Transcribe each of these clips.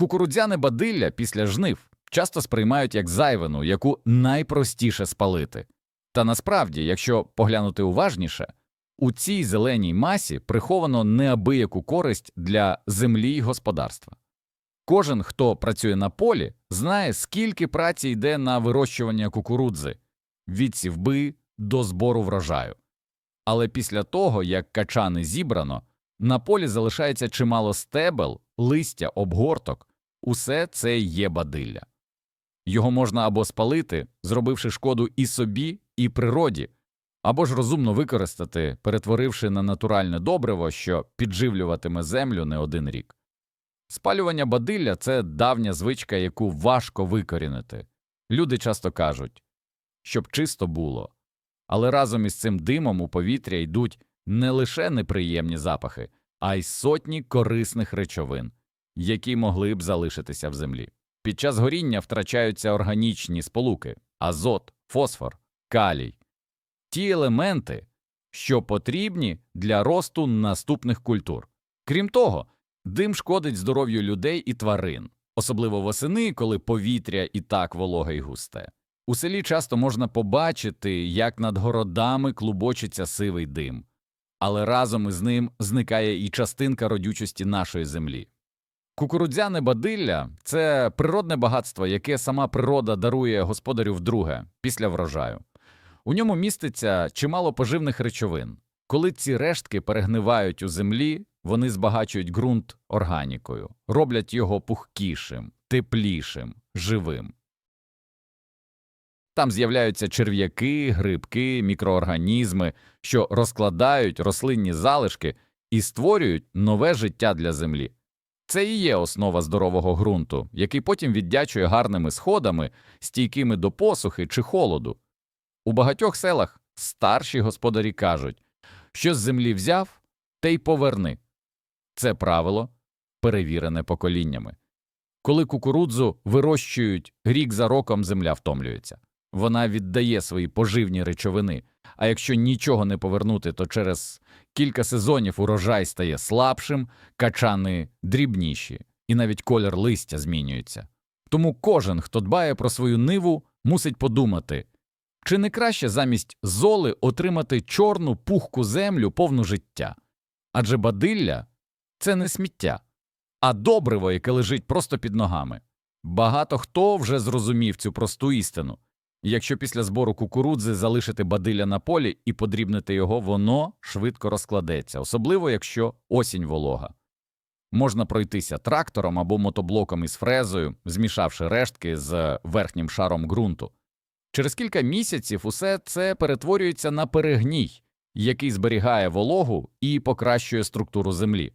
Кукурудзяне бадилля після жнив часто сприймають як зайвину, яку найпростіше спалити. Та насправді, якщо поглянути уважніше, у цій зеленій масі приховано неабияку користь для землі й господарства. Кожен, хто працює на полі, знає, скільки праці йде на вирощування кукурудзи від сівби до збору врожаю. Але після того, як качани зібрано, на полі залишається чимало стебел, листя, обгорток усе це є бадилля. Його можна або спалити, зробивши шкоду і собі, і природі, або ж розумно використати, перетворивши на натуральне добриво, що підживлюватиме землю не один рік. Спалювання бадилля це давня звичка, яку важко викорінити. Люди часто кажуть, щоб чисто було. Але разом із цим димом у повітря йдуть не лише неприємні запахи, а й сотні корисних речовин, які могли б залишитися в землі. Під час горіння втрачаються органічні сполуки азот, фосфор, калій ті елементи, що потрібні для росту наступних культур. Крім того, дим шкодить здоров'ю людей і тварин, особливо восени, коли повітря і так вологе й густе. У селі часто можна побачити, як над городами клубочиться сивий дим, але разом із ним зникає і частинка родючості нашої землі. Кукурудзяне бадилля це природне багатство, яке сама природа дарує господарю вдруге після врожаю. У ньому міститься чимало поживних речовин. Коли ці рештки перегнивають у землі, вони збагачують ґрунт органікою, роблять його пухкішим, теплішим, живим. Там з'являються черв'яки, грибки, мікроорганізми, що розкладають рослинні залишки і створюють нове життя для землі. Це і є основа здорового ґрунту, який потім віддячує гарними сходами, стійкими до посухи чи холоду. У багатьох селах старші господарі кажуть, що з землі взяв, те й поверни. Це правило перевірене поколіннями. Коли кукурудзу вирощують рік за роком, земля втомлюється. Вона віддає свої поживні речовини, а якщо нічого не повернути, то через кілька сезонів урожай стає слабшим, качани дрібніші, і навіть колір листя змінюється. Тому кожен, хто дбає про свою ниву, мусить подумати, чи не краще замість золи отримати чорну пухку землю повну життя? Адже бадилля це не сміття, а добриво, яке лежить просто під ногами. Багато хто вже зрозумів цю просту істину. Якщо після збору кукурудзи залишити бадилля на полі і подрібнити його, воно швидко розкладеться, особливо якщо осінь волога. Можна пройтися трактором або мотоблоком із фрезою, змішавши рештки з верхнім шаром ґрунту. Через кілька місяців усе це перетворюється на перегній, який зберігає вологу і покращує структуру землі.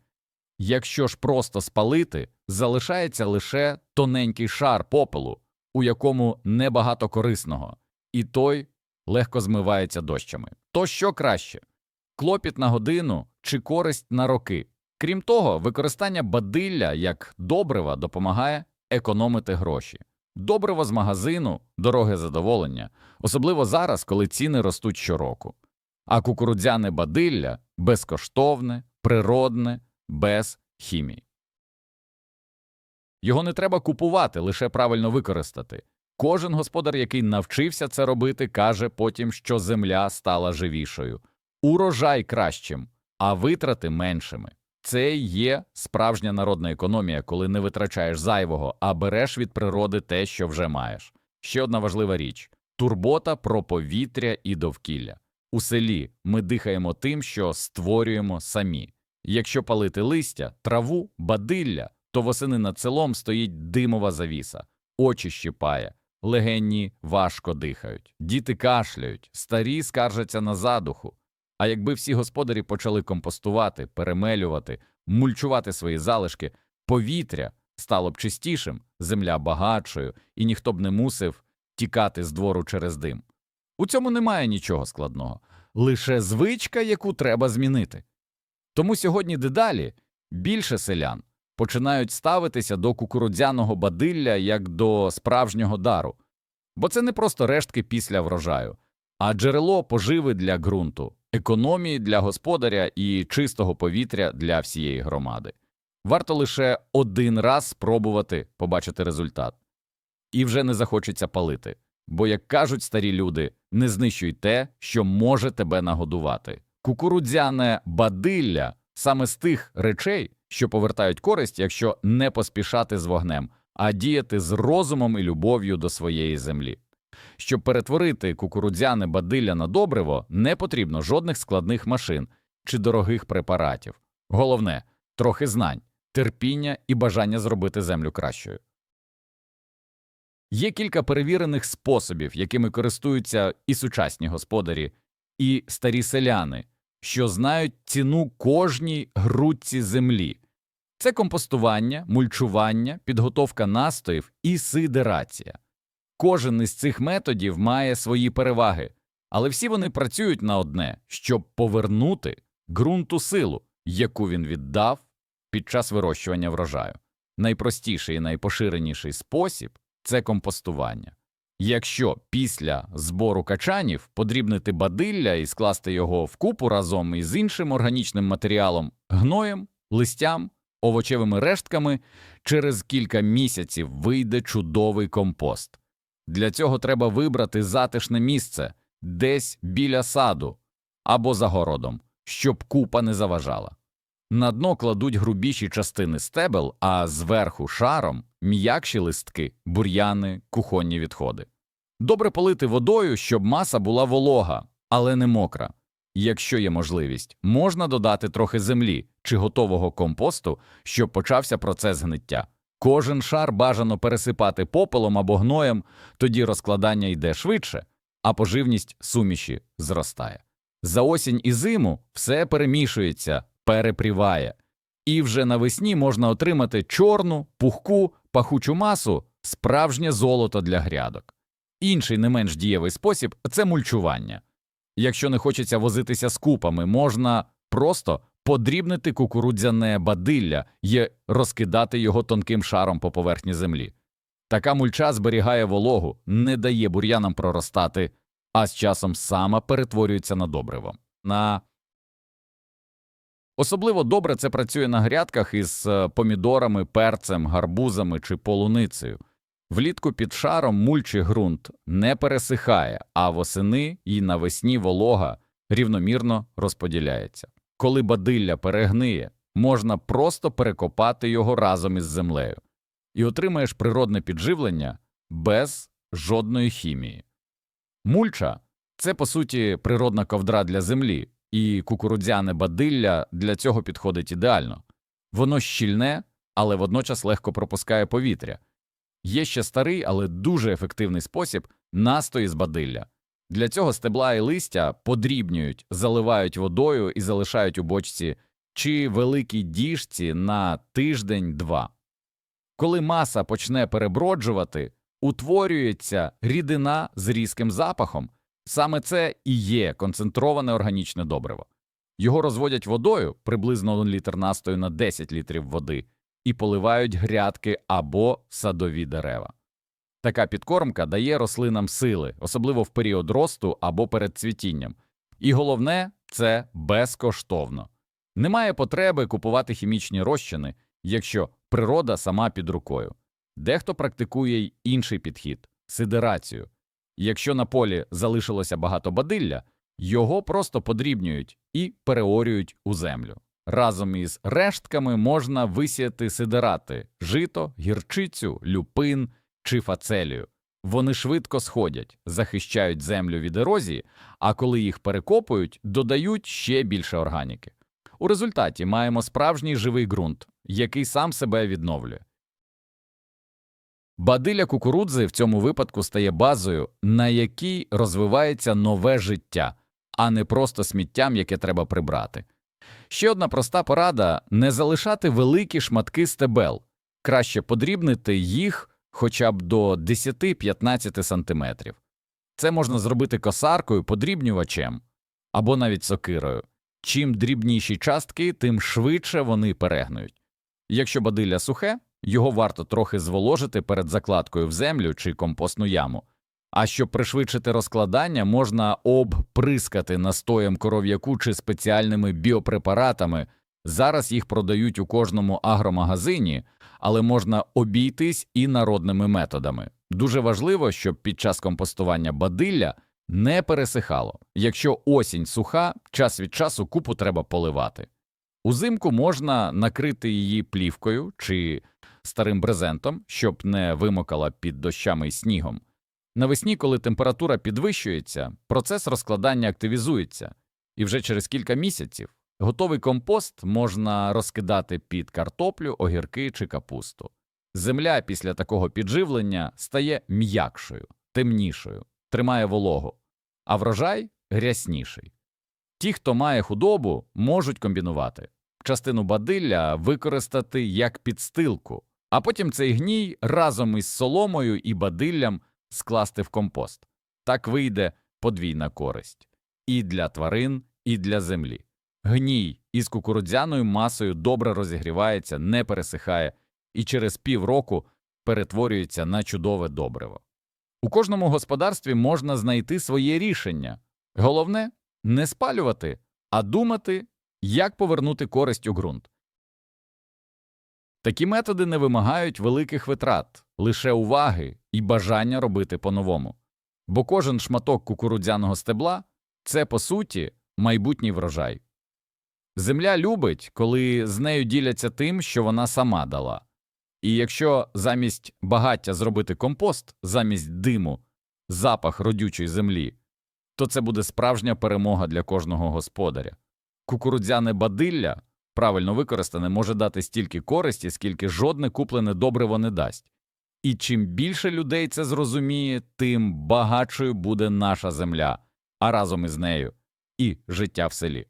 Якщо ж просто спалити, залишається лише тоненький шар попелу, у якому небагато корисного, і той легко змивається дощами. То що краще клопіт на годину чи користь на роки. Крім того, використання бадилля як добрива допомагає економити гроші. Добриво з магазину, дороге задоволення, особливо зараз, коли ціни ростуть щороку. А кукурудзяне бадилля безкоштовне, природне, без хімії. Його не треба купувати, лише правильно використати. Кожен господар, який навчився це робити, каже потім, що земля стала живішою, урожай кращим, а витрати меншими. Це є справжня народна економія, коли не витрачаєш зайвого, а береш від природи те, що вже маєш. Ще одна важлива річ турбота про повітря і довкілля. У селі ми дихаємо тим, що створюємо самі. Якщо палити листя, траву, бадилля, то восени над селом стоїть димова завіса, очі щипає, легені важко дихають, діти кашляють, старі скаржаться на задуху. А якби всі господарі почали компостувати, перемелювати, мульчувати свої залишки, повітря стало б чистішим, земля багатшою, і ніхто б не мусив тікати з двору через дим. У цьому немає нічого складного, лише звичка, яку треба змінити. Тому сьогодні дедалі більше селян починають ставитися до кукурудзяного бадилля як до справжнього дару, бо це не просто рештки після врожаю, а джерело поживи для ґрунту, економії для господаря і чистого повітря для всієї громади. Варто лише один раз спробувати побачити результат. І вже не захочеться палити. Бо, як кажуть старі люди, не знищуй те, що може тебе нагодувати. Кукурудзяне бадилля саме з тих речей, що повертають користь, якщо не поспішати з вогнем, а діяти з розумом і любов'ю до своєї землі. Щоб перетворити кукурудзяне бадилля на добриво, не потрібно жодних складних машин чи дорогих препаратів. Головне трохи знань, терпіння і бажання зробити землю кращою. Є кілька перевірених способів, якими користуються і сучасні господарі, і старі селяни, що знають ціну кожній грудці землі. Це компостування, мульчування, підготовка настоїв і сидерація. Кожен із цих методів має свої переваги, але всі вони працюють на одне, щоб повернути ґрунту силу, яку він віддав під час вирощування врожаю. Найпростіший і найпоширеніший спосіб це компостування. Якщо після збору качанів подрібнити бадилля і скласти його в купу разом із іншим органічним матеріалом, гноєм, листям, овочевими рештками, через кілька місяців вийде чудовий компост. Для цього треба вибрати затишне місце десь біля саду або за городом, щоб купа не заважала. На дно кладуть грубіші частини стебел, а зверху шаром м'якші листки, бур'яни, кухонні відходи. Добре полити водою, щоб маса була волога, але не мокра. Якщо є можливість, можна додати трохи землі чи готового компосту, щоб почався процес гниття. Кожен шар бажано пересипати попелом або гноєм, тоді розкладання йде швидше, а поживність суміші зростає. За осінь і зиму все перемішується, перепріває, і вже навесні можна отримати чорну, пухку, пахучу масу, справжнє золото для грядок. Інший не менш дієвий спосіб це мульчування. Якщо не хочеться возитися з купами, можна просто подрібнити кукурудзяне бадилля і розкидати його тонким шаром по поверхні землі. Така мульча зберігає вологу, не дає бур'янам проростати, а з часом сама перетворюється на добриво. На Особливо добре це працює на грядках із е, помідорами, перцем, гарбузами чи полуницею. Влітку під шаром мульчий ґрунт не пересихає, а восени і навесні волога рівномірно розподіляється. Коли бадилля перегниє, можна просто перекопати його разом із землею і отримаєш природне підживлення без жодної хімії. Мульча це, по суті, природна ковдра для землі, і кукурудзяне бадилля для цього підходить ідеально. Воно щільне, але водночас легко пропускає повітря. Є ще старий, але дуже ефективний спосіб настої з бадилля. Для цього стебла і листя подрібнюють, заливають водою і залишають у бочці чи великій діжці на тиждень-два. Коли маса почне переброджувати, утворюється рідина з різким запахом. Саме це і є концентроване органічне добриво. Його розводять водою приблизно 1 літр настою на 10 літрів води і поливають грядки або садові дерева. Така підкормка дає рослинам сили, особливо в період росту або перед цвітінням. І головне це безкоштовно. Немає потреби купувати хімічні розчини, якщо природа сама під рукою. Дехто практикує й інший підхід сидерацію. Якщо на полі залишилося багато бадилля, його просто подрібнюють і переорюють у землю. Разом із рештками можна висіяти сидерати, жито, гірчицю, люпин чи фацелію. Вони швидко сходять, захищають землю від ерозії, а коли їх перекопують, додають ще більше органіки. У результаті маємо справжній живий ґрунт, який сам себе відновлює. Бадилля кукурудзи в цьому випадку стає базою, на якій розвивається нове життя, а не просто сміттям, яке треба прибрати. Ще одна проста порада не залишати великі шматки стебел, краще подрібнити їх хоча б до 10-15 см. Це можна зробити косаркою, подрібнювачем або навіть сокирою. Чим дрібніші частки, тим швидше вони перегнують. Якщо бадилля сухе, його варто трохи зволожити перед закладкою в землю чи компостну яму. А щоб пришвидшити розкладання, можна обприскати настоєм коров'яку чи спеціальними біопрепаратами Зараз їх продають у кожному агромагазині, але можна обійтись і народними методами. Дуже важливо, щоб під час компостування бадилля не пересихало. Якщо осінь суха, час від часу купу треба поливати. Узимку можна накрити її плівкою чи старим брезентом, щоб не вимокала під дощами і снігом. Навесні, коли температура підвищується, процес розкладання активізується, і вже через кілька місяців готовий компост можна розкидати під картоплю, огірки чи капусту. Земля після такого підживлення стає м'якшою, темнішою, тримає вологу, а врожай грясніший. Ті, хто має худобу, можуть комбінувати частину бадилля використати як підстилку, а потім цей гній разом із соломою і бадиллям скласти в компост. Так вийде подвійна користь і для тварин, і для землі. Гній із кукурудзяною масою добре розігрівається, не пересихає і через півроку перетворюється на чудове добриво. У кожному господарстві можна знайти своє рішення. Головне не спалювати, а думати, як повернути користь у ґрунт. Такі методи не вимагають великих витрат, лише уваги і бажання робити по-новому. Бо кожен шматок кукурудзяного стебла це, по суті, майбутній врожай. Земля любить, коли з нею діляться тим, що вона сама дала. І якщо замість багаття зробити компост, замість диму, запах родючої землі, то це буде справжня перемога для кожного господаря. Кукурудзяне бадилля, правильно використане, може дати стільки користі, скільки жодне куплене добриво не дасть. І чим більше людей це зрозуміє, тим багатшою буде наша земля, а разом із нею і життя в селі.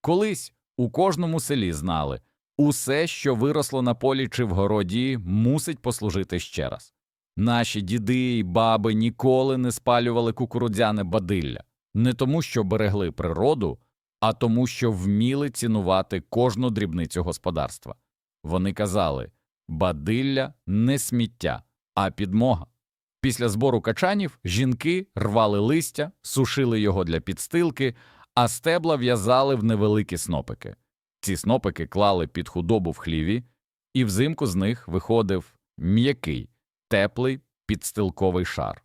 Колись у кожному селі знали усе, що виросло на полі чи в городі, мусить послужити ще раз. Наші діди й баби ніколи не спалювали кукурудзяне бадилля не тому, що берегли природу, а тому, що вміли цінувати кожну дрібницю господарства. Вони казали бадилля не сміття, а підмога. Після збору качанів жінки рвали листя, сушили його для підстилки, а стебла в'язали в невеликі снопики. Ці снопики клали під худобу в хліві, і взимку з них виходив м'який, теплий підстилковий шар.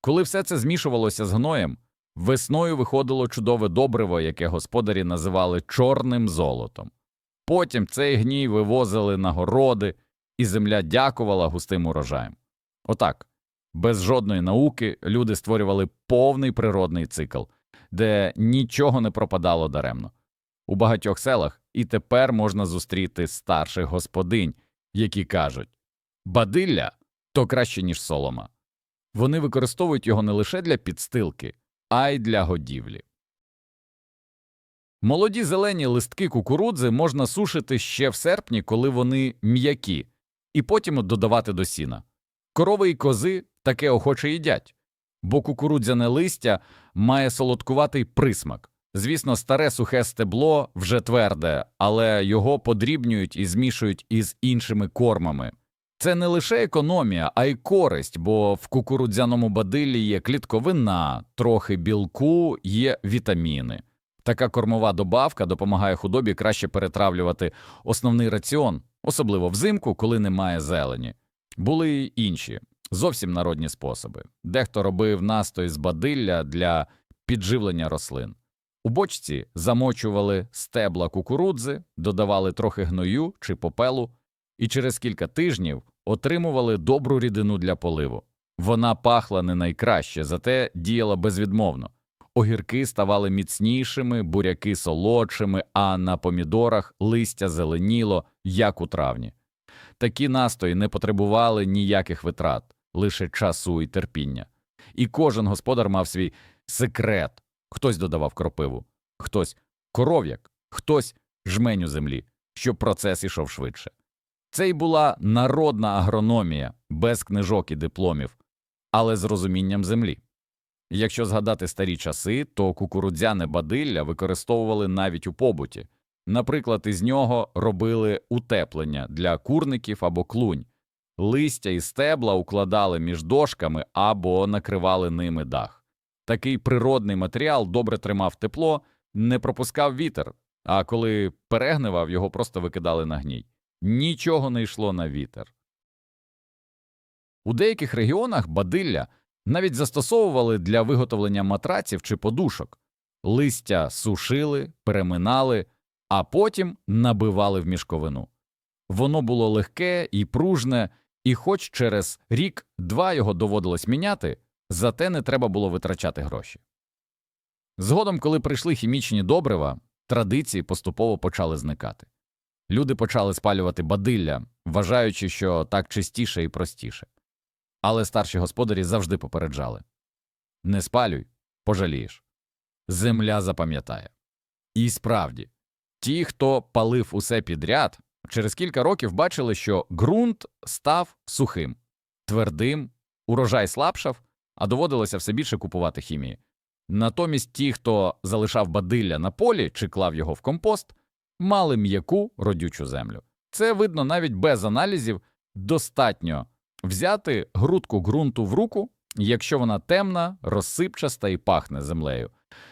Коли все це змішувалося з гноєм, весною виходило чудове добриво, яке господарі називали чорним золотом. Потім цей гній вивозили на городи, і земля дякувала густим урожаєм. Отак, без жодної науки люди створювали повний природний цикл, де нічого не пропадало даремно. У багатьох селах і тепер можна зустріти старших господинь, які кажуть бадилля то краще, ніж солома. Вони використовують його не лише для підстилки, а й для годівлі. Молоді зелені листки кукурудзи можна сушити ще в серпні, коли вони м'які, і потім додавати до сіна. Корови і кози таке охоче їдять, бо кукурудзяне листя має солодкуватий присмак. Звісно, старе сухе стебло вже тверде, але його подрібнюють і змішують із іншими кормами. Це не лише економія, а й користь, бо в кукурудзяному бадиллі є клітковина, трохи білку, є вітаміни. Така кормова добавка допомагає худобі краще перетравлювати основний раціон, особливо взимку, коли немає зелені. Були й інші зовсім народні способи. Дехто робив настой з бадилля для підживлення рослин. У бочці замочували стебла кукурудзи, додавали трохи гною чи попелу, і через кілька тижнів отримували добру рідину для поливу. Вона пахла не найкраще, зате діяла безвідмовно. Огірки ставали міцнішими, буряки солодшими, а на помідорах листя зеленіло, як у травні. Такі настої не потребували ніяких витрат, лише часу і терпіння. І кожен господар мав свій секрет хтось додавав кропиву, хтось коров'як, хтось жменю землі, щоб процес ішов швидше. Це й була народна агрономія без книжок і дипломів, але з розумінням землі. Якщо згадати старі часи, то кукурудзяне бадилля використовували навіть у побуті. Наприклад, із нього робили утеплення для курників або клунь, листя і стебла укладали між дошками або накривали ними дах. Такий природний матеріал добре тримав тепло, не пропускав вітер, а коли перегнивав, його просто викидали на гній. Нічого не йшло на вітер. У деяких регіонах бадилля навіть застосовували для виготовлення матраців чи подушок. Листя сушили, переминали, а потім набивали в мішковину. Воно було легке і пружне, і хоч через рік-два його доводилось міняти, зате не треба було витрачати гроші. Згодом, коли прийшли хімічні добрива, традиції поступово почали зникати. Люди почали спалювати бадилля, вважаючи, що так чистіше і простіше. Але старші господарі завжди попереджали не спалюй, пожалієш. Земля запам'ятає. І справді, ті, хто палив усе підряд, через кілька років бачили, що ґрунт став сухим, твердим, урожай слабшав, а доводилося все більше купувати хімії. Натомість ті, хто залишав бадилля на полі чи клав його в компост, мали м'яку родючу землю. Це видно навіть без аналізів достатньо взяти грудку ґрунту в руку, якщо вона темна, розсипчаста і пахне землею,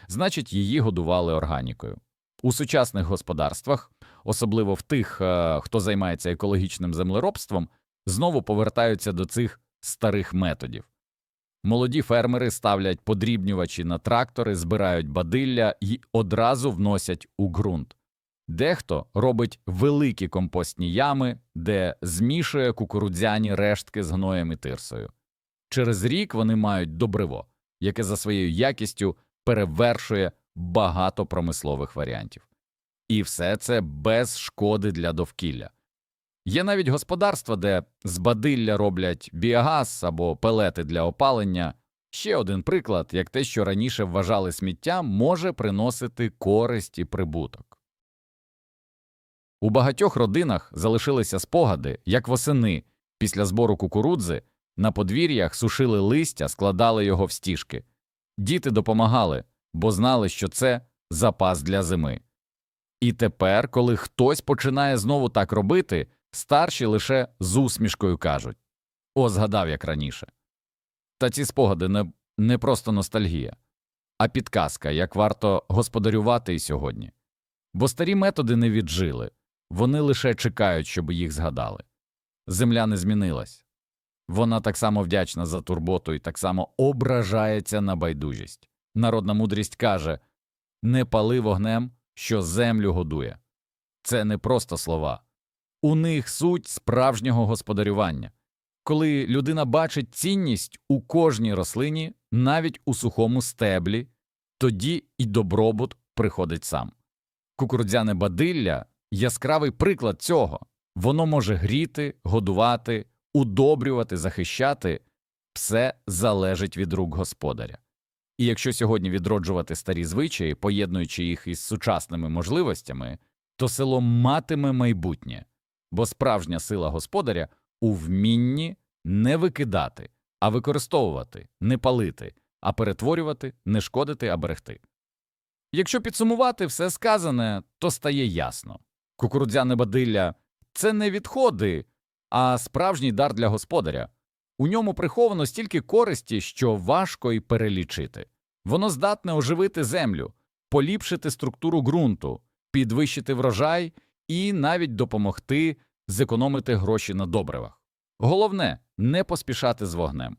значить її годували органікою. У сучасних господарствах, особливо в тих, е, хто займається екологічним землеробством, знову повертаються до цих старих методів. Молоді фермери ставлять подрібнювачі на трактори, збирають бадилля і одразу вносять у ґрунт. Дехто робить великі компостні ями, де змішує кукурудзяні рештки з гноєм і тирсою. Через рік вони мають добриво, яке за своєю якістю перевершує багато промислових варіантів. І все це без шкоди для довкілля. Є навіть господарства, де з бадилля роблять біогаз або пелети для опалення. Ще один приклад, як те, що раніше вважали сміттям, може приносити користь і прибуток. У багатьох родинах залишилися спогади, як восени після збору кукурудзи на подвір'ях сушили листя, складали його в стіжки. Діти допомагали, бо знали, що це запас для зими. І тепер, коли хтось починає знову так робити, старші лише з усмішкою кажуть О, згадав як раніше. Та ці спогади не, не просто ностальгія, а підказка, як варто господарювати і сьогодні. Бо старі методи не віджили, вони лише чекають, щоб їх згадали. Земля не змінилась. Вона так само вдячна за турботу і так само ображається на байдужість. Народна мудрість каже не пали вогнем, що землю годує. Це не просто слова. У них суть справжнього господарювання. Коли людина бачить цінність у кожній рослині, навіть у сухому стеблі, тоді і добробут приходить сам. Кукурудзяне бадилля яскравий приклад цього воно може гріти, годувати, удобрювати, захищати все залежить від рук господаря. І якщо сьогодні відроджувати старі звичаї, поєднуючи їх із сучасними можливостями, то село матиме майбутнє, бо справжня сила господаря у вмінні не викидати, а використовувати, не палити, а перетворювати, не шкодити, а берегти. Якщо підсумувати все сказане, то стає ясно кукурудзяне бадилля це не відходи, а справжній дар для господаря. У ньому приховано стільки користі, що важко й перелічити. Воно здатне оживити землю, поліпшити структуру ґрунту, підвищити врожай і навіть допомогти зекономити гроші на добривах. Головне не поспішати з вогнем,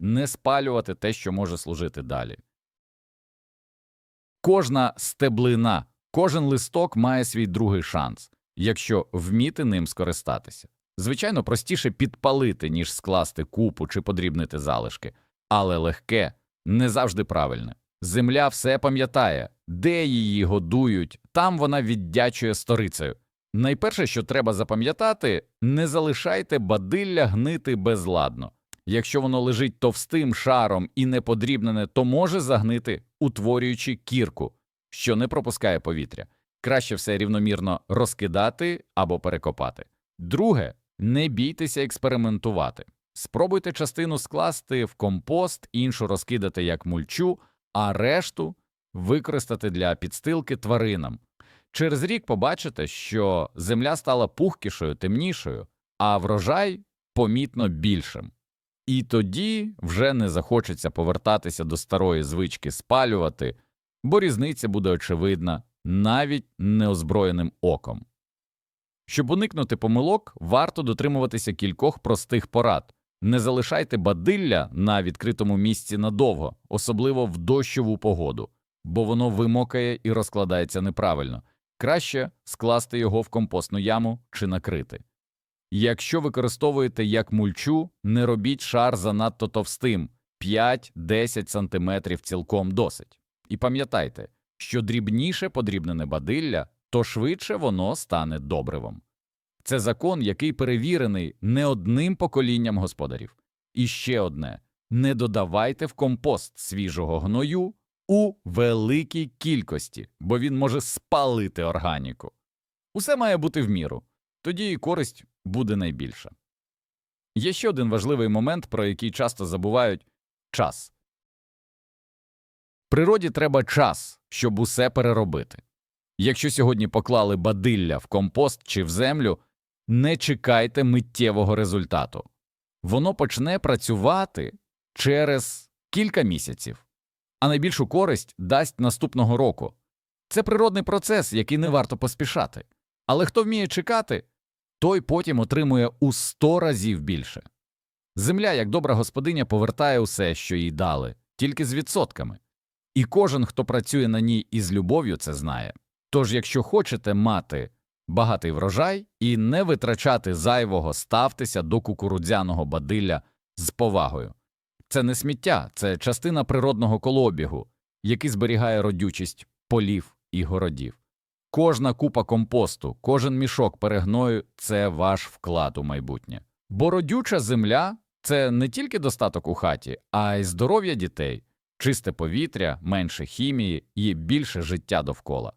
не спалювати те, що може служити далі. Кожна стеблина, кожен листок має свій другий шанс, якщо вміти ним скористатися. Звичайно, простіше підпалити, ніж скласти купу чи подрібнити залишки, але легке, не завжди правильне. Земля все пам'ятає, де її годують, там вона віддячує сторицею. Найперше, що треба запам'ятати, не залишайте бадилля гнити безладно. Якщо воно лежить товстим шаром і не подрібнене, то може загнити, утворюючи кірку, що не пропускає повітря. Краще все рівномірно розкидати або перекопати. Друге, не бійтеся експериментувати. Спробуйте частину скласти в компост, іншу розкидати як мульчу, а решту використати для підстилки тваринам. Через рік побачите, що земля стала пухкішою, темнішою, а врожай помітно більшим. І тоді вже не захочеться повертатися до старої звички спалювати, бо різниця буде очевидна навіть неозброєним оком. Щоб уникнути помилок, варто дотримуватися кількох простих порад. Не залишайте бадилля на відкритому місці надовго, особливо в дощову погоду, бо воно вимокає і розкладається неправильно. Краще скласти його в компостну яму чи накрити. Якщо використовуєте як мульчу, не робіть шар занадто товстим 5-10 см цілком досить. І пам'ятайте, що дрібніше подрібнене бадилля, то швидше воно стане добривом. Це закон, який перевірений не одним поколінням господарів. І ще одне не додавайте в компост свіжого гною у великій кількості, бо він може спалити органіку. Усе має бути в міру, тоді і користь буде найбільша. Є ще один важливий момент, про який часто забувають час. Природі треба час, щоб усе переробити. Якщо сьогодні поклали бадилля в компост чи в землю, не чекайте миттєвого результату. Воно почне працювати через кілька місяців, а найбільшу користь дасть наступного року. Це природний процес, який не варто поспішати. Але хто вміє чекати, той потім отримує у сто разів більше. Земля, як добра господиня, повертає усе, що їй дали, тільки з відсотками. І кожен, хто працює на ній із любов'ю, це знає. Тож, якщо хочете мати багатий врожай і не витрачати зайвого, ставтеся до кукурудзяного бадилля з повагою. Це не сміття, це частина природного колобігу, який зберігає родючість полів і городів. Кожна купа компосту, кожен мішок перегною це ваш вклад у майбутнє. Бо родюча земля це не тільки достаток у хаті, а й здоров'я дітей, чисте повітря, менше хімії і більше життя довкола.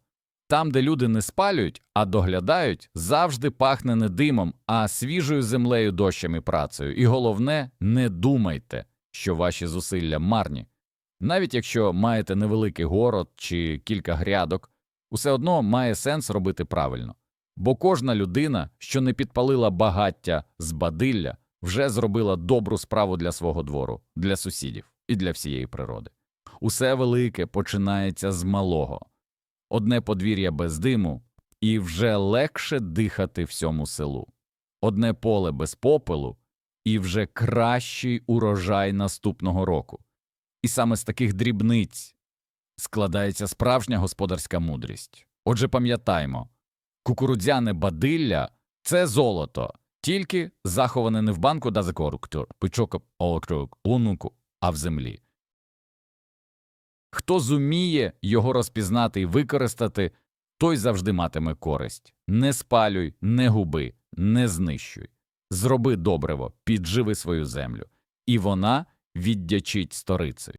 Там, де люди не спалюють, а доглядають, завжди пахне не димом, а свіжою землею, дощем і працею. І головне, не думайте, що ваші зусилля марні. Навіть якщо маєте невеликий город чи кілька грядок, усе одно має сенс робити правильно. Бо кожна людина, що не підпалила багаття з бадилля, вже зробила добру справу для свого двору, для сусідів і для всієї природи. Усе велике починається з малого. Одне подвір'я без диму, і вже легше дихати всьому селу. Одне поле без попелу, і вже кращий урожай наступного року. І саме з таких дрібниць складається справжня господарська мудрість. Отже, пам'ятаймо, кукурудзяне бадилля це золото, тільки заховане не в банку да закоруктор, пичок онуку, а в землі. Хто зуміє його розпізнати і використати, той завжди матиме користь. Не спалюй, не губи, не знищуй. Зроби добриво, підживи свою землю, і вона віддячить сторицею.